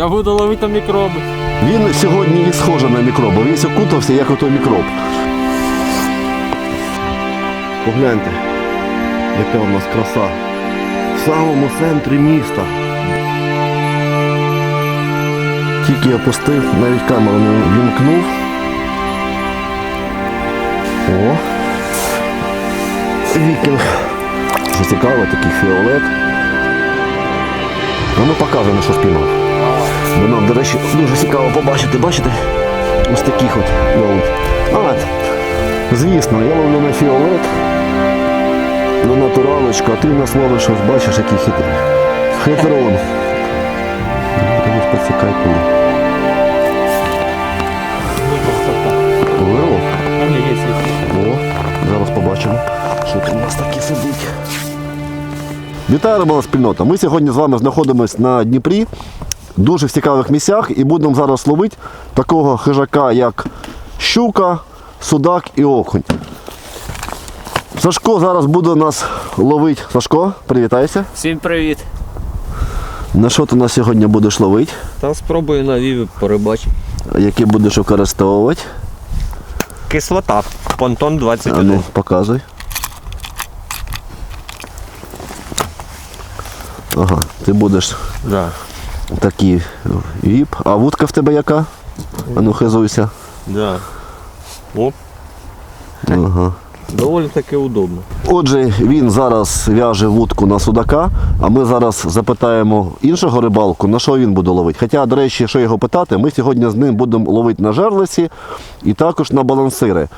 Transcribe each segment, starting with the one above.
Я буду ловити мікроби. Він сьогодні і схожий на мікроба. Він окутався, як отой мікроб. Погляньте, яка у нас краса. В самому центрі міста. Тільки я пустив, навіть камеру не вімкнув. О! Вікінг. Що цікаво, такий фіолет. Ну показуй, на що спіймав. Бо нам, до речі, дуже цікаво побачити, бачите? Ось таких от ловить. А, звісно, я ловлю на фіолет, на натуралочку, а ти нас ловиш, ось бачиш, який хитрий. Хитрон. Поцікай є світло. О, зараз побачимо, що тут у нас таке сидить. Вітаю, рибална спільнота. Ми сьогодні з вами знаходимося на Дніпрі, дуже в цікавих місцях, і будемо зараз ловити такого хижака, як щука, судак і окунь. Сашко зараз буде нас ловити. Сашко, привітайся. Всім привіт. На що ти нас сьогодні будеш ловити? Та спробую на віві порибачити. Які будеш використовувати? Кислота. Понтон А 21. ну, показуй. Ага, ти будеш Да. Такий віп. А вудка в тебе яка? А ну хизуйся. Да. Оп. Ага. Доволі таки удобно. Отже, він зараз в'яже вудку на судака, а ми зараз запитаємо іншого рибалку, на що він буде ловити. Хоча, до речі, що його питати, ми сьогодні з ним будемо ловити на жерлиці і також на балансири.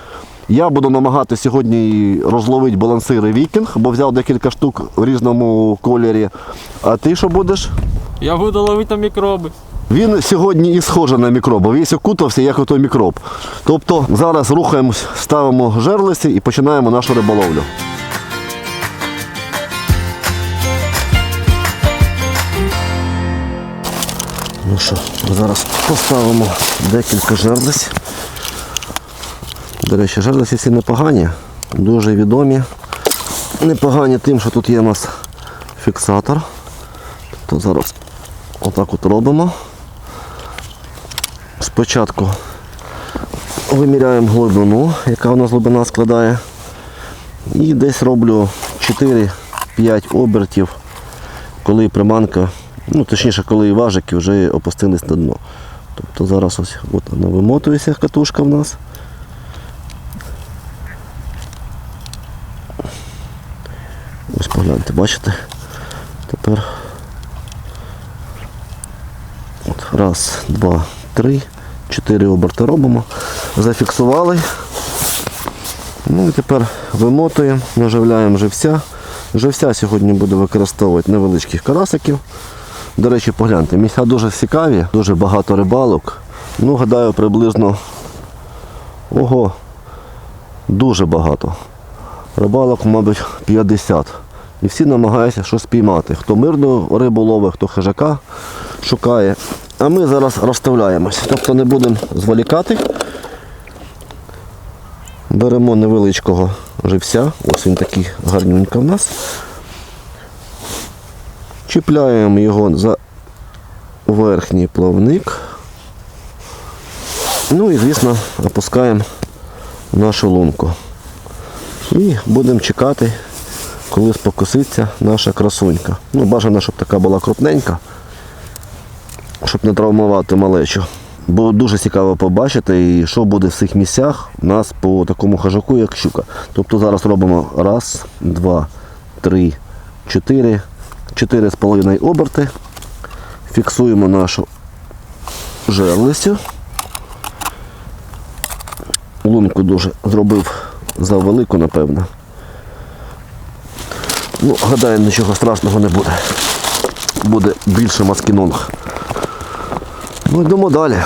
Я буду намагатися сьогодні розловити балансири вікінг, бо взяв декілька штук в різному кольорі. А ти що будеш? Я буду ловити мікроби. Він сьогодні і схожий на мікроба, весь окутався, як отой мікроб. Тобто зараз рухаємось, ставимо жерлиці і починаємо нашу риболовлю. Ну що, зараз поставимо декілька жерлиць. До речі, жерлиці всі непогані, дуже відомі. Непогані тим, що тут є у нас фіксатор. Тобто зараз отак от робимо. Спочатку виміряємо глибину, яка у нас глибина складає. І десь роблю 4-5 обертів, коли приманка, ну точніше, коли важики вже опустились на дно. Тобто зараз ось от вона вимотується катушка в нас. Погляньте, бачите? Тепер От, раз, два, три, чотири оберти робимо. Зафіксували. Ну і тепер вимотуємо, наживляємо живця. Живця сьогодні буду використовувати невеличких карасиків. До речі, погляньте, місця дуже цікаві, дуже багато рибалок. Ну, гадаю, приблизно ого, дуже багато. Рибалок, мабуть, 50. І всі намагаються щось спіймати. Хто мирну рибу ловить, хто хижака шукає. А ми зараз розставляємось. Тобто не будемо зволікати. Беремо невеличкого живця. Ось він такий гарнюнька в нас. Чіпляємо його за верхній плавник. Ну і, звісно, опускаємо нашу лунку. І будемо чекати, коли спокуситься наша красунька. Ну, бажано, щоб така була крупненька, щоб не травмувати малечу. Бо дуже цікаво побачити, і що буде в цих місцях у нас по такому хижаку, як щука. Тобто зараз робимо раз, два, три, чотири, чотири з половиною оберти. Фіксуємо нашу жерлицю. Лунку дуже зробив за велику, напевно. Ну, гадаю, нічого страшного не буде. Буде більше маскінонг. Ну йдемо далі.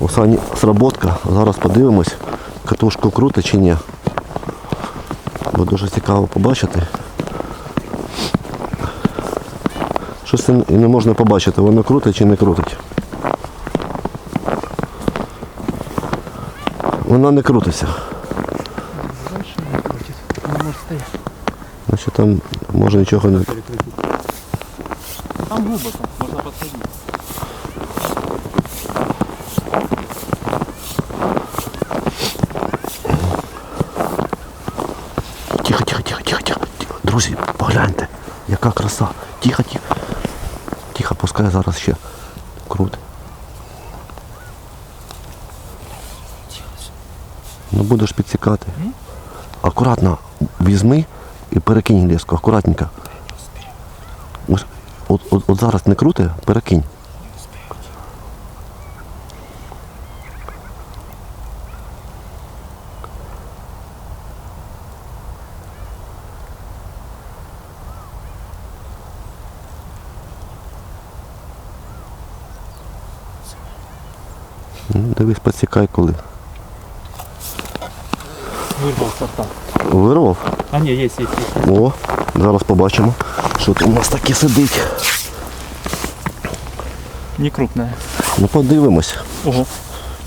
Остання сработка. Зараз подивимось, катушку круте чи ні. Бо дуже цікаво побачити. Щось і не можна побачити, воно крутить чи не крутить. Вона не крутиться. Ну там може нічого не... Там глибоко, можна підходити. Тихо, тихо, тихо, тихо, тихо. Друзі, погляньте, яка краса. Тихо, тихо. Тихо, пускай зараз ще крути. Ну будеш підсікати. Акуратно візьми і перекинь леску, акуратненько. От, от, от зараз не крути, перекинь. Дивись, підсікай коли. Вырвал сорта. Вирвав? А, не, есть, есть, есть. О, зараз побачимо, що тут у нас таке сидить. Не крупная. Ну подивимось. Ого.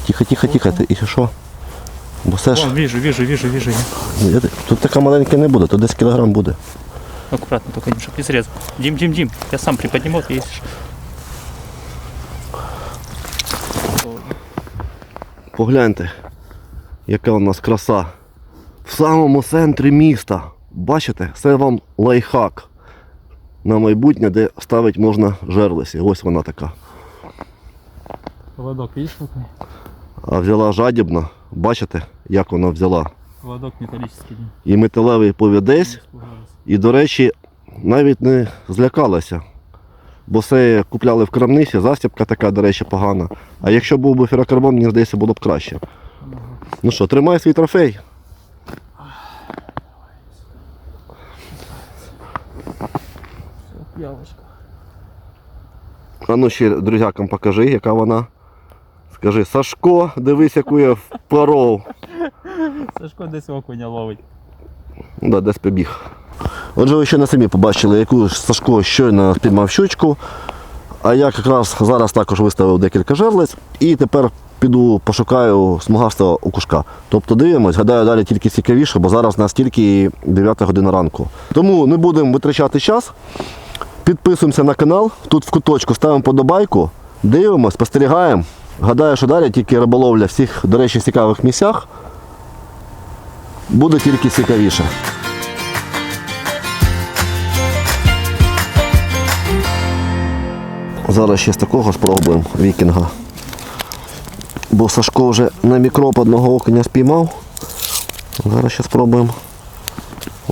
Тихо, тихо, тихо. Ти і що? Бо все ж. Вон, вижу, вижу, вижу, вижу. я- Тут така маленька не буде, тут десь кілограм буде. Аккуратно, только не чтобы не срезал. Дим, Дим, Дим, я сам приподниму, ты есть. Погляньте, яка у нас краса. В самому центрі міста. Бачите, це вам лайфхак на майбутнє, де ставити можна жерлиці. Ось вона така. Какой? А взяла жадібно. Бачите, як вона взяла. Поводок металлический. Дим. І металевий повідець. І, до речі, навіть не злякалася. Бо це купляли в крамниці, застібка така, до речі, погана. А якщо був би ферокарбон, мені здається, було б краще. Ну що, тримай свій трофей. Ялочка. А ну ще друзякам покажи, яка вона. Скажи, Сашко, дивись, яку я впоров. Сашко десь окуня ловить. Ну Да, десь побіг. Отже, ви ще на самі побачили, яку Сашко щойно спіймав щучку. А я якраз зараз також виставив декілька жерлиць і тепер піду пошукаю смугастого окушка. Тобто дивимось, гадаю, далі тільки цікавіше, бо зараз у нас тільки 9 година ранку. Тому не будемо витрачати час. Підписуємося на канал, тут в куточку ставимо подобайку, дивимося, спостерігаємо. Гадаю, що далі тільки риболовля всіх, до речі, цікавих місцях буде тільки цікавіше. Зараз ще з такого спробуємо вікінга. Бо Сашко вже на мікроп одного окуня спіймав. Зараз ще спробуємо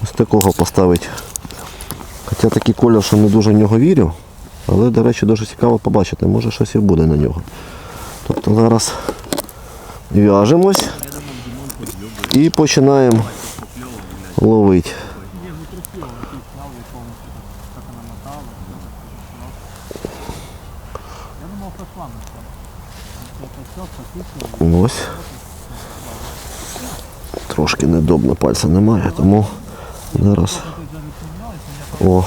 ось такого поставити. Хоча такий колір, що не дуже в нього вірю, але, до речі, дуже цікаво побачити, може щось і буде на нього. Тобто зараз в'яжемось і починаємо ловити. Ось. Трошки недобно пальця немає, тому зараз. О.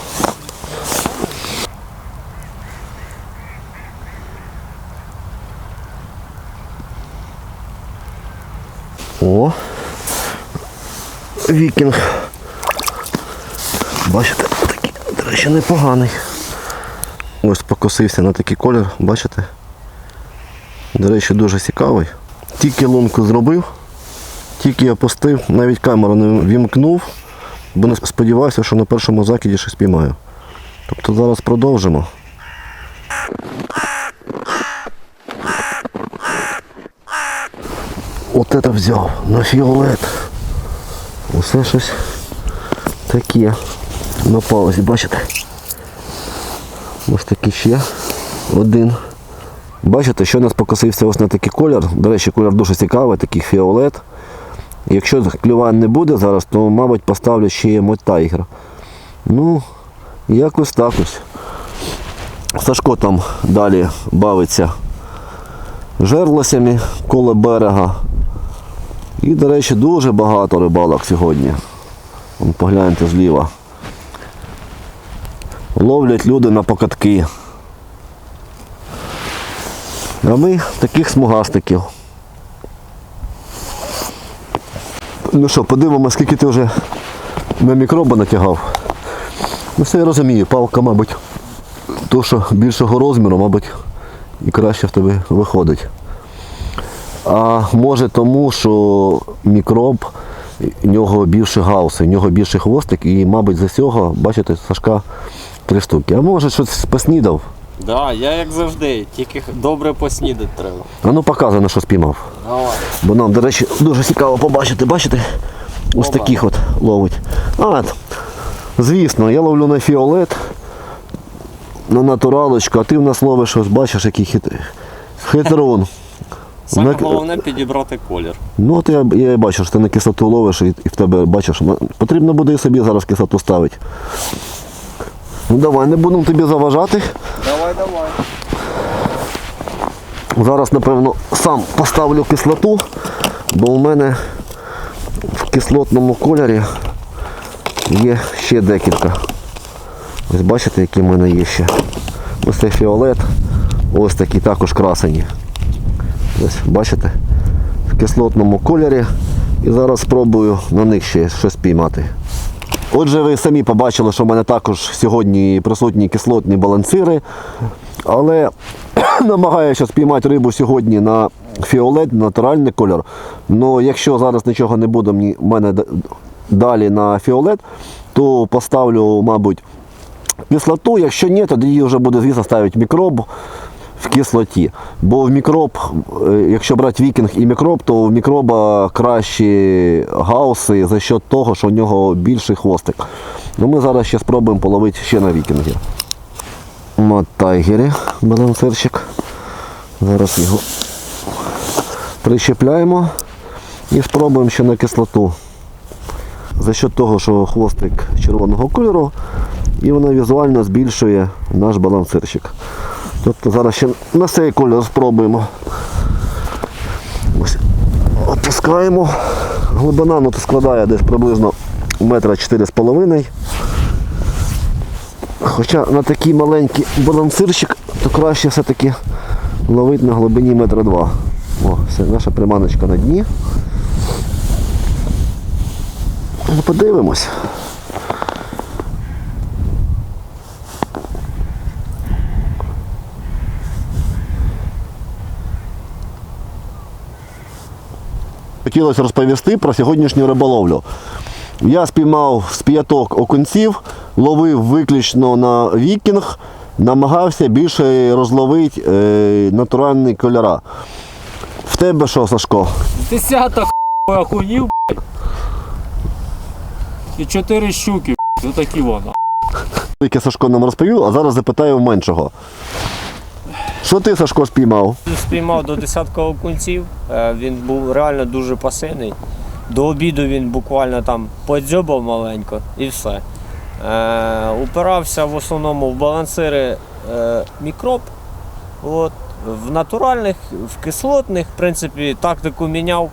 О. Вікінг. Бачите, такий, до речі, непоганий. Ось покосився на такий колір, бачите? До речі, дуже цікавий. Тільки лунку зробив, тільки опустив, навіть камеру не вімкнув, бо не сподівався, що на першому закиді щось піймаю. Тобто зараз продовжимо. От це взяв на фіолет. Усе щось таке на паузі, бачите? Ось такий ще один. Бачите, що у нас покосився ось на такий колір. До речі, колір дуже цікавий, такий фіолет. Якщо клювань не буде зараз, то, мабуть, поставлю ще мой тайгер. Ну, якось так ось. Сашко там далі бавиться жерлосями коло берега. І, до речі, дуже багато рибалок сьогодні. Погляньте зліва. Ловлять люди на покатки. А ми таких смугастиків. Ну що, подивимося, скільки ти вже на мікроба натягав. Ну все я розумію, палка, мабуть, то, що більшого розміру, мабуть, і краще в тебе виходить. А може тому, що мікроб у нього більше гауси, у нього більше хвостик і, мабуть, за цього, бачите, Сашка три штуки. А може щось поснідав? Да, я як завжди, тільки добре поснідати треба. А ну показуй, на що спіймав. Давай. Бо нам, до речі, дуже цікаво побачити, бачите? Ось Оба. таких от ловить. А, звісно, я ловлю на фіолет, на натуралочку, а ти в нас ловиш, ось бачиш, який хит... хитрун. Саме На- головне підібрати колір. Ну от я, я бачу, що ти на кислоту ловиш і, і в тебе бачиш, потрібно буде і собі зараз кислоту ставити. Ну давай, не будемо тобі заважати. Давай, давай. Зараз, напевно, сам поставлю кислоту, бо у мене в кислотному кольорі є ще декілька. Ось бачите, які в мене є ще. Ось цей фіолет, ось такі також красені. Ось бачите? В кислотному кольорі. І зараз спробую на них ще щось піймати. Отже, ви самі побачили, що в мене також сьогодні присутні кислотні балансири. Але намагаюся спіймати рибу сьогодні на фіолет, натуральний кольор. Ну, якщо зараз нічого не буде в мене далі на фіолет, то поставлю, мабуть, кислоту. Якщо ні, тоді вже буде, звісно, ставити мікроб в кислоті. Бо в мікроб, е, якщо брати вікінг і мікроб, то в мікроба кращі гауси за счет того, що в нього більший хвостик. Ну, ми зараз ще спробуємо половити ще на вікінгі. На тайгері балансирчик. Зараз його прищепляємо і спробуємо ще на кислоту. За счет того, що хвостик червоного кольору, і вона візуально збільшує наш балансирчик. Тобто зараз ще на цей кольор спробуємо. Ось. Опускаємо. Глибина ну, то складає десь приблизно метра 4,5. Хоча на такий маленький балансирчик, то краще все-таки ловити на глибині метра два. О, все, наша приманочка на дні. Ну, подивимось. Хотілося розповісти про сьогоднішню риболовлю. Я спіймав з п'яток окунців, ловив виключно на вікінг, намагався більше розловити е, натуральні кольора. В тебе що, Сашко? Десяток окунів, блядь. І чотири щуки, блядь. Отакі воно. Яке Сашко нам розповів, а зараз запитаю меншого. Що ти, Сашко, спіймав? Спіймав до десятка окунців. Е, Він був реально дуже пасивний. До обіду він буквально там подзьобав маленько і все. Е, упирався в основному в балансири е, мікроб. От. В натуральних, в кислотних, в принципі, тактику міняв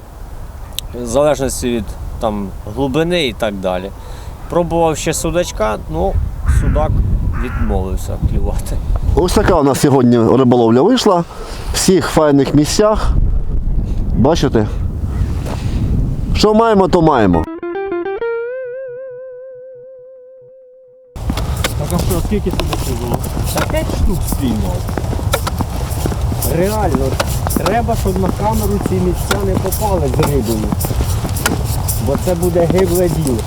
в залежності від там, глибини і так далі. Пробував ще судачка, ну, судак відмовився клювати. Ось така у нас сьогодні риболовля вийшла. В всіх файних місцях. Бачите? Що маємо, то маємо. Так а що, скільки судаків було? Та 5 штук спіймав. Реально, треба, щоб на камеру ці місця не попали з рибою. Бо це буде гибле діло.